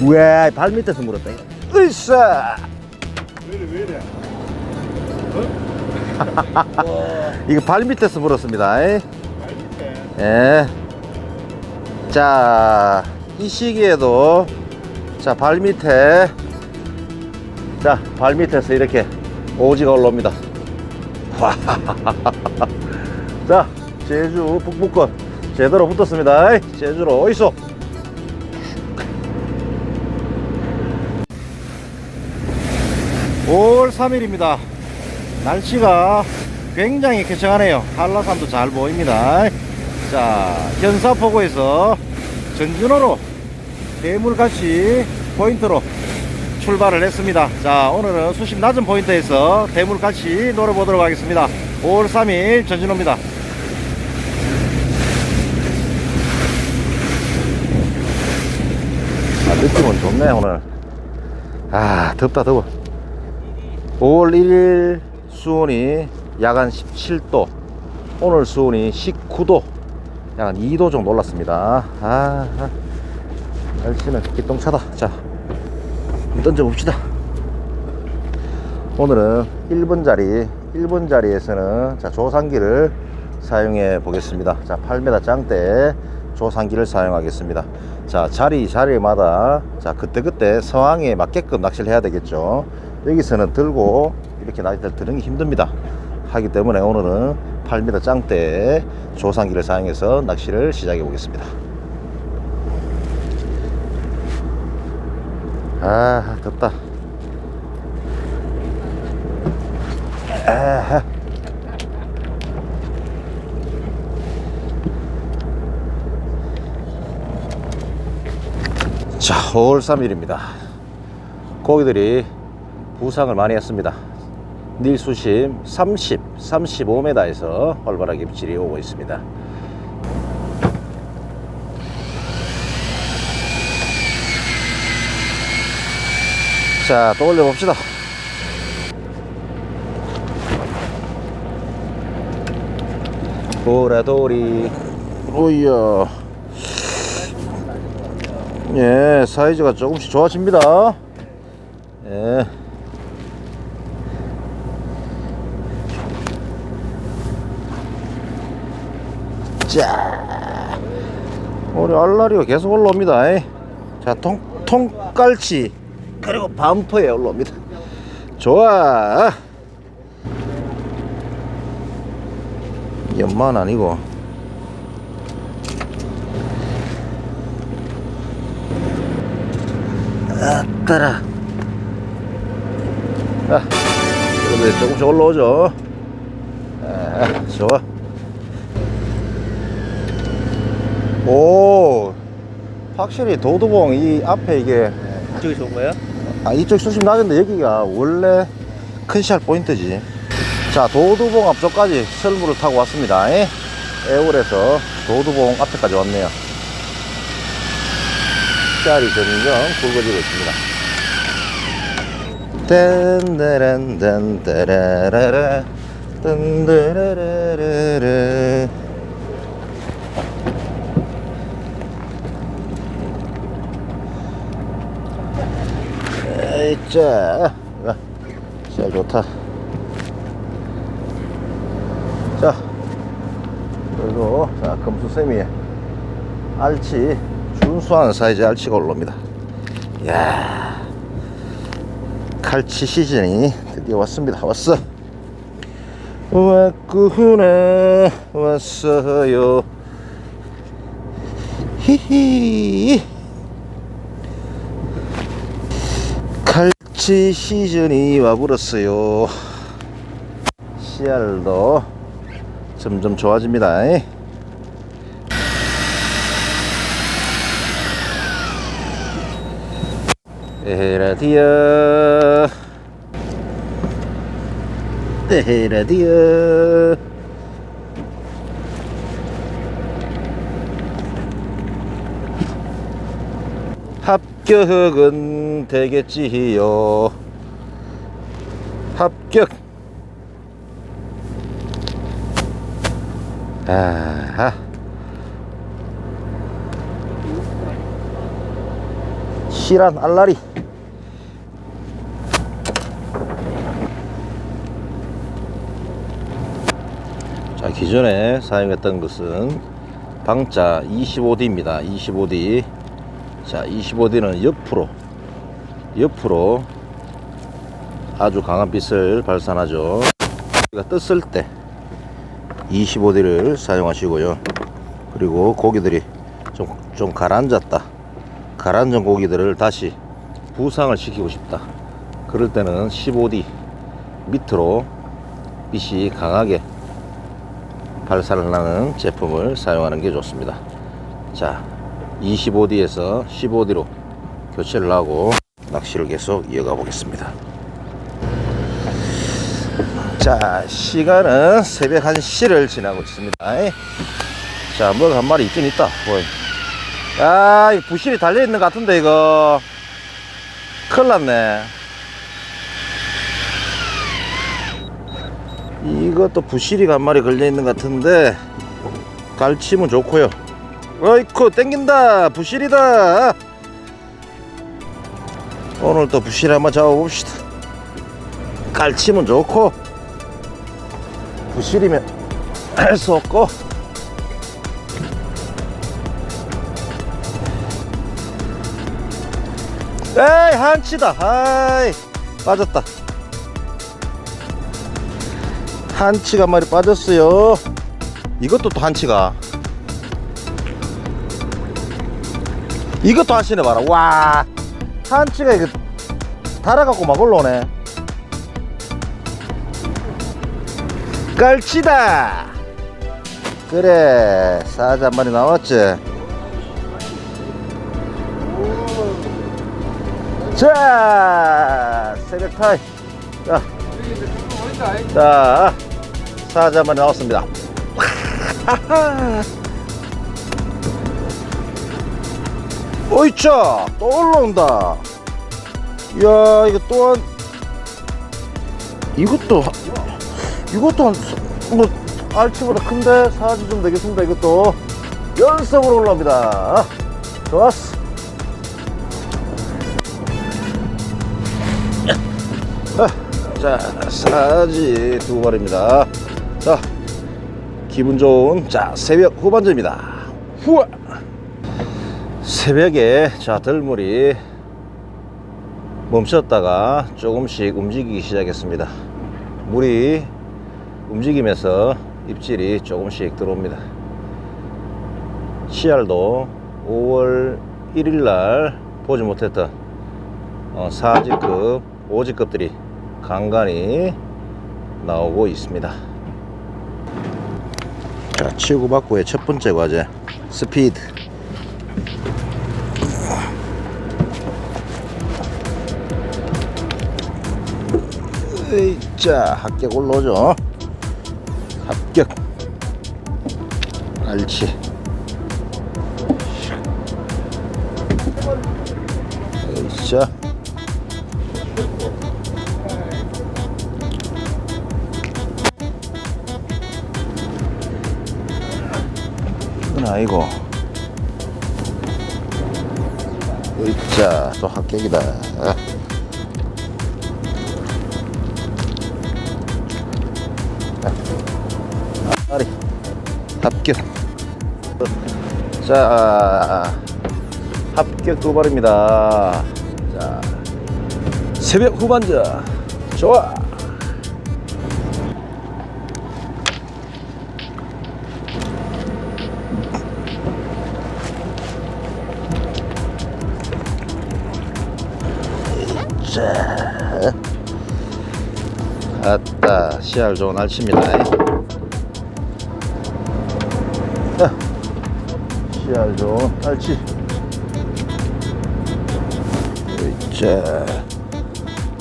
우와 발 밑에서 물었다 으쌰 왜 이래 왜 이래 이거 발 밑에서 물었습니다 에. 발 밑에 예. 자, 이 시기에도 자, 발 밑에 자, 발 밑에서 이렇게 오지가 올라옵니다. 자, 제주 북부권 제대로 붙었습니다. 제주로 어이소. 올 3일입니다. 날씨가 굉장히 쾌청하네요. 한라산도 잘 보입니다. 자, 현사포구에서 전진호로 대물같이 포인트로 출발을 했습니다. 자, 오늘은 수심 낮은 포인트에서 대물같이 놀아보도록 하겠습니다. 5월 3일 전진호입니다. 아, 느낌은 좋네, 오늘. 아, 덥다, 더워. 5월 1일 수온이 야간 17도, 오늘 수온이 19도, 약 2도 정도 올랐습니다. 아, 아, 날씨는 기똥차다. 자, 던져봅시다. 오늘은 1번 자리, 1번 자리에서는 자, 조상기를 사용해 보겠습니다. 자, 8m 짱대 조상기를 사용하겠습니다. 자, 자리 자리마다 자, 그때그때 상황에 맞게끔 낚시를 해야 되겠죠. 여기서는 들고 이렇게 낚시를 드는 게 힘듭니다. 하기 때문에 오늘은 8m 짱대 조상기를 사용해서 낚시를 시작해 보겠습니다. 아, 덥다. 아하. 자, 5월 3일입니다. 고기들이 부상을 많이 했습니다. 닐 수심 30, 35m에서 활발하게 입질이 오고 있습니다. 자, 또 올려봅시다. 보라돌이, 오이야. 예, 사이즈가 조금씩 좋아집니다. 예. 우리 알라리가 계속 올라옵니다. 에. 자, 통, 통깔치, 그리고 밤토에 올라옵니다. 좋아. 연만 아니고. 아따라. 아, 그래도 조금씩 올라오죠. 아, 좋아. 오, 확실히 도두봉 이 앞에 이게 이쪽이 좋은 거예요? 아, 이쪽 수심 낮은데 여기가 원래 큰샷 포인트지. 자, 도두봉 앞쪽까지 설물을 타고 왔습니다. 에? 애월에서 도두봉 앞에까지 왔네요. 짤이 점점 굵어지고 있습니다. 딴따란 딴따라라라 딴따라라라라 에이, 자, 야, 자, 좋다. 자, 그리고, 자, 금수쌤이 알치, 준수한 사이즈 알치가 올라옵니다. 이야, 칼치 시즌이 드디어 왔습니다. 왔어. 왔구나, 왔어요. 히히. 칼치 시즌이 와버렸어요. 씨알도 점점 좋아집니다. 에라디어 에라디어 합격은 되겠지요. 합격. 아하. 실한 알라리 자 기존에 사용했던 것은 방자 25D입니다 25D 자 25D는 옆으로 옆으로 아주 강한 빛을 발산하죠. 우리가 떴을 때 25D를 사용하시고요. 그리고 고기들이 좀, 좀 가라앉았다. 가라앉은 고기들을 다시 부상을 시키고 싶다. 그럴 때는 15D 밑으로 빛이 강하게 발산을 하는 제품을 사용하는 게 좋습니다. 자 25D에서 15D로 교체를 하고 낚시를 계속 이어가 보겠습니다 자 시간은 새벽 1시를 지나고 있습니다 자 뭐가 한 마리 있긴 있다 보이. 야, 이 부실이 달려있는 것 같은데, 이거. 큰일 났네. 이것도 부실이가 한 마리 걸려있는 것 같은데, 갈치면 좋고요 어이쿠, 땡긴다. 부실이다. 오늘 또 부실 한번 잡아봅시다. 갈치면 좋고, 부실이면 할 수 없고, 에이 한치다 아이 빠졌다 한치가 한 마리 빠졌어요 이것도 또 한치가 이것도 한치네 봐라 와 한치가 이거 달아갖고 막 올라오네 깔치다 그래 사자 한 마리 나왔지 자, 새벽 타임. 자, 자, 사자만 나왔습니다. 오이차, 또 올라온다. 이야, 이거 또한, 이것도, 한- 이것도 한, 뭐, 알치보다 큰데, 사지 좀 되겠습니다. 이것도. 연성으로 올라옵니다. 좋았어. 자, 사지 두 마리입니다. 자, 기분 좋은 자 새벽 후반전입니다. 후아. 새벽에 자 들물이 멈췄다가 조금씩 움직이기 시작했습니다. 물이 움직이면서 입질이 조금씩 들어옵니다. 씨알도 5월 1일 날 보지 못했던 어, 4지급, 5지급들이 간간히 나오고 있습니다. 자, 치고받고의 첫 번째 과제 스피드. 자, 합격 올라오죠. 합격. 알치. 으이자. 이건 아니고. 으이자, 또 합격이다. 합격. 자, 합격 두 발입니다. 자, 새벽 후반전. 좋아. 자, 아따, 씨알 좋은 알치입니다. 좋은 알치. 자,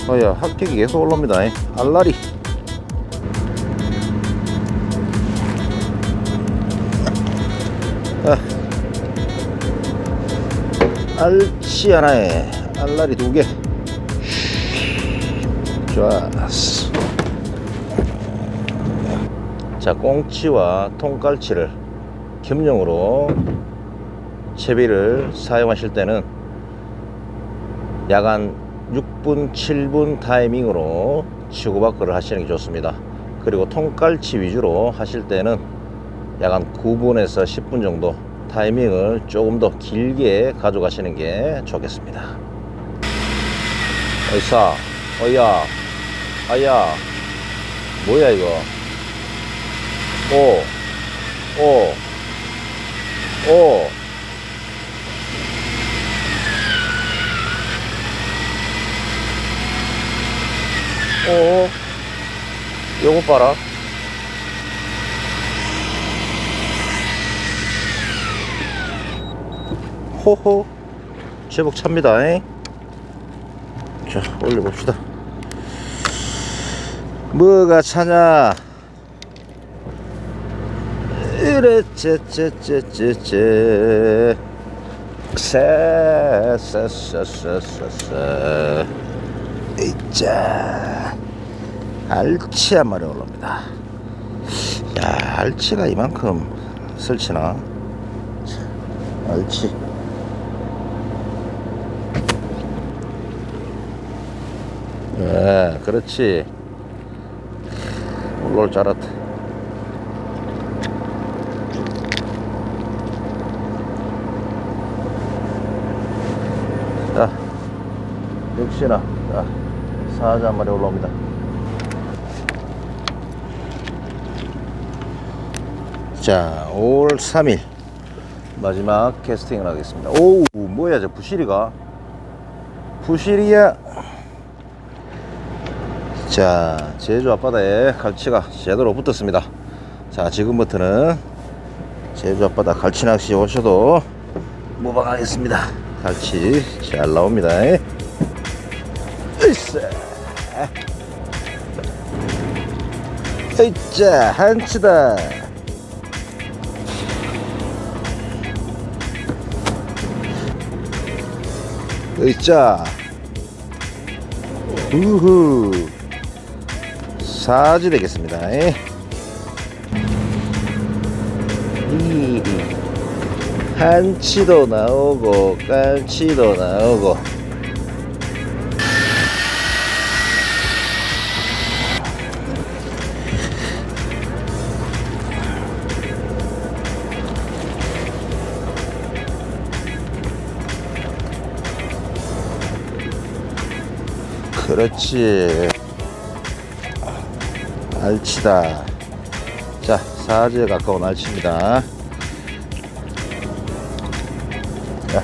어야, 합격이 계속 올라옵니다. 알라리. 아, 알치 하나에 알라리 두 개. 좋았어. 자, 꽁치와 통갈치를 겸용으로 채비를 사용하실 때는 야간 6분, 7분 타이밍으로 치고받기를 하시는 게 좋습니다. 그리고 통깔치 위주로 하실 때는 야간 9분에서 10분 정도 타이밍을 조금 더 길게 가져가시는 게 좋겠습니다. 어이사, 어이야, 아야, 뭐야 이거? 오, 오, 오. 오, 요거 봐라. 호호, 제복 찹니다. 잉? 자, 올려봅시다. 뭐가 차냐? 이래 째째째째째 쎄쎄쎄쎄쎄쎄 이자 알치 한 마리 올라옵니다. 야 알치가 이만큼 설치나? 자, 알치. 예 그렇지. 올라올 줄 알았다. 자, 역시나, 자, 사자 한 마리 올라옵니다. 자, 5월 3일 마지막 캐스팅을 하겠습니다. 오, 뭐야, 저 부시리가? 부시리야. 자, 제주 앞바다에 갈치가 제대로 붙었습니다. 자, 지금부터는 제주 앞바다 갈치 낚시 오셔도 무방하겠습니다. 갈치 잘 나옵니다. 으쌰. 으쌰, 한치다. 으쌰. 우후. 사지 되겠습니다. 이. 한치도 나오고 깔치도 나오고 그렇지 알치다 자 사지에 가까운 알치입니다 자.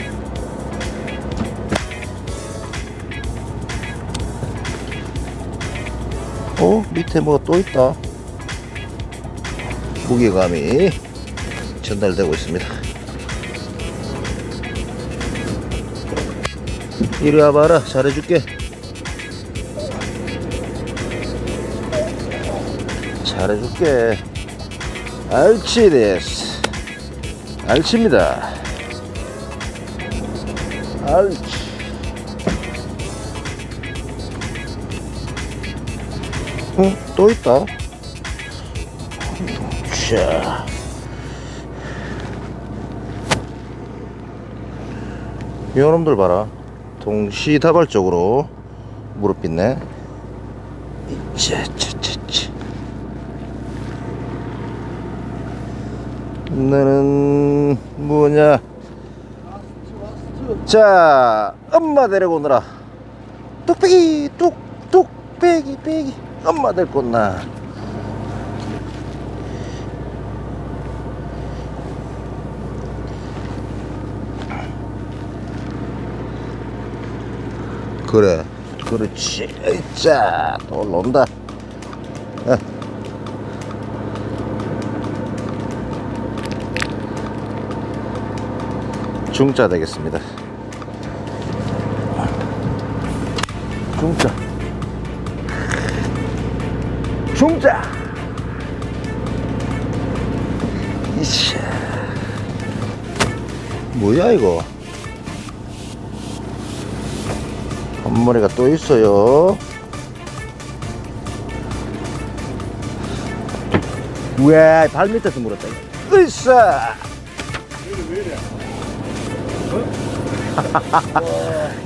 어? 밑에 뭐 또 있다. 무게감이 전달되고 있습니다. 이리 와봐라. 잘해줄게. 잘해줄게. 알치 데스. 알치입니다. 알치. 어? 또 있다. 자. 요놈들 봐라. 동시다발적으로 무릎 빗네. 이차차차차. 너는 뭐냐? 자, 엄마 데리고 오너라. 뚝배기, 뚝, 뚝 배기, 배기. 엄마 데리고 온나. 그래, 그렇지. 자, 또 올라온다. 중자 되겠습니다. 중자. 중자. 이씨. 뭐야 이거? 한 마리가 또 있어요. 우와, 발 밑에서 물었다. 으쌰. 이래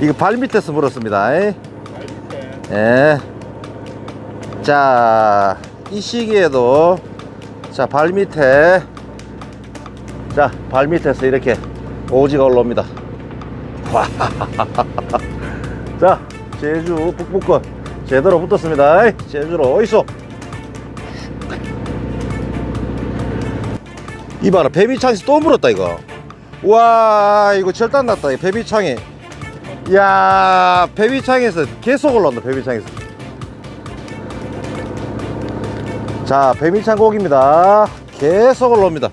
이거 발 밑에서 물었습니다. 이. 예. 자, 이 시기에도 자, 발 밑에 자, 발 밑에서 이렇게 오지가 올라옵니다. 와. 자, 제주 북부권 제대로 붙었습니다. 제주로 어이소. 이봐라, 베비창에서 또 물었다, 이거. 와, 이거 절단 났다, 이 베비창에. 야, 베비창에서 계속 올라온다, 베비창에서. 자, 베비창 고기입니다. 계속 올라옵니다.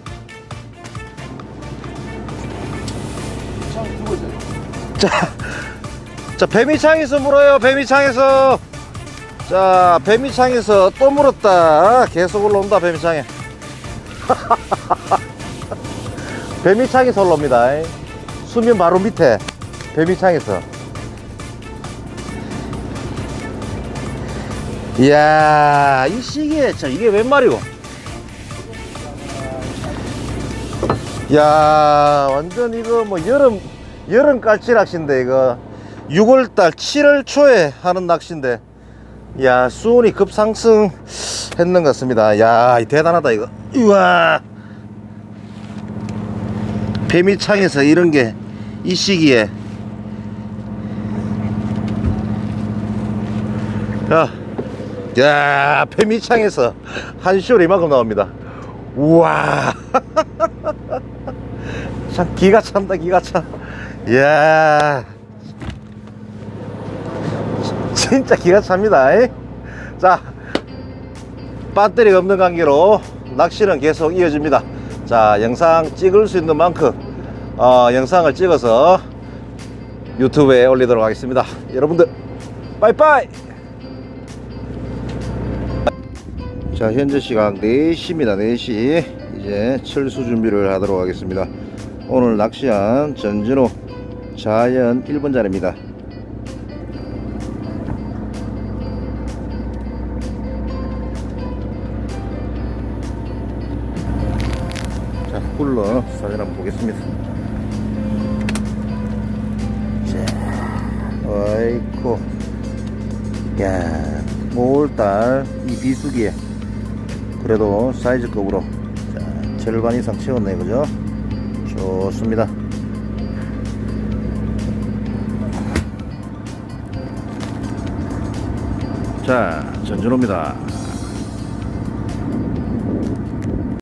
자, 자, 뱀이창에서 물어요, 뱀이창에서. 자, 뱀이창에서 또 물었다. 계속 올라온다, 뱀이창에. 뱀이창에서 올라옵니다. 수면 바로 밑에, 뱀이창에서. 이야, 이 시기에, 참, 이게 웬 말이고. 야 완전 이거 뭐 여름 여름 깔치 낚시인데 이거 6월달 7월 초에 하는 낚시인데 야 수온이 급상승 했는 것 같습니다 야이 대단하다 이거 우와 뱀이창에서 이런 게 이 시기에. 야, 야 뱀이창에서 한 시올 이만큼 나옵니다. 우와. 참 기가 찬다 기가 차 이야. 진짜 기가 찹니다 이. 자 배터리가 없는 관계로 낚시는 계속 이어집니다. 자 영상 찍을 수 있는 만큼 어, 영상을 찍어서 유튜브에 올리도록 하겠습니다. 여러분들 빠이빠이! 자 현재 시각 4시입니다. 4시. 이제 철수 준비를 하도록 하겠습니다. 오늘 낚시한 전진호 자연 1번 자리입니다. 자 굴러 사진 한번 보겠습니다 어이쿠 야 5월달 이 비수기에 그래도 사이즈급으로 자, 절반 이상 채웠네 그죠? 좋습니다. 자 전준호입니다